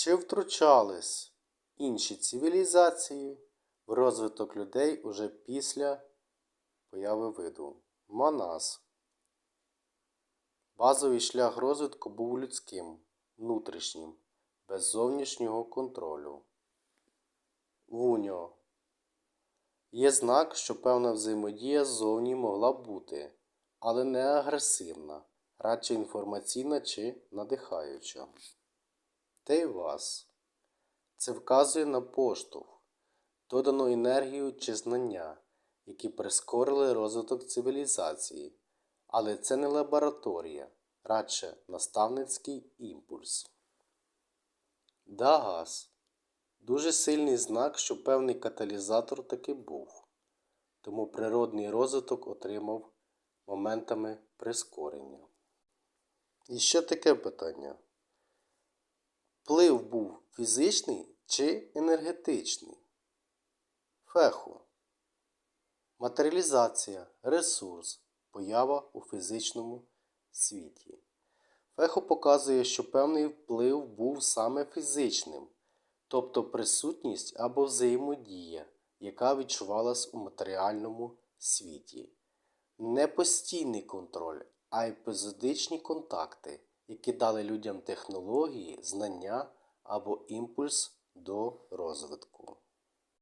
Чи втручались інші цивілізації в розвиток людей уже після появи виду? Манас. Базовий шлях розвитку був людським, внутрішнім, без зовнішнього контролю. Вуньо. Є знак, що певна взаємодія ззовні могла бути, але не агресивна, радше інформаційна чи надихаюча. Тейвас. Це вказує на поштовх, додану енергію чи знання, які прискорили розвиток цивілізації, але це не лабораторія, радше наставницький імпульс. Дагас дуже сильний знак, що певний каталізатор таки був, тому природний розвиток отримав моментами прискорення. І ще таке питання. Вплив був фізичний чи енергетичний? Феху. Матеріалізація, ресурс, поява у фізичному світі. Фехо показує, що певний вплив був саме фізичним, тобто присутність або взаємодія, яка відчувалась у матеріальному світі. Не постійний контроль, а епізодичні контакти, які дали людям технології, знання або імпульс до розвитку.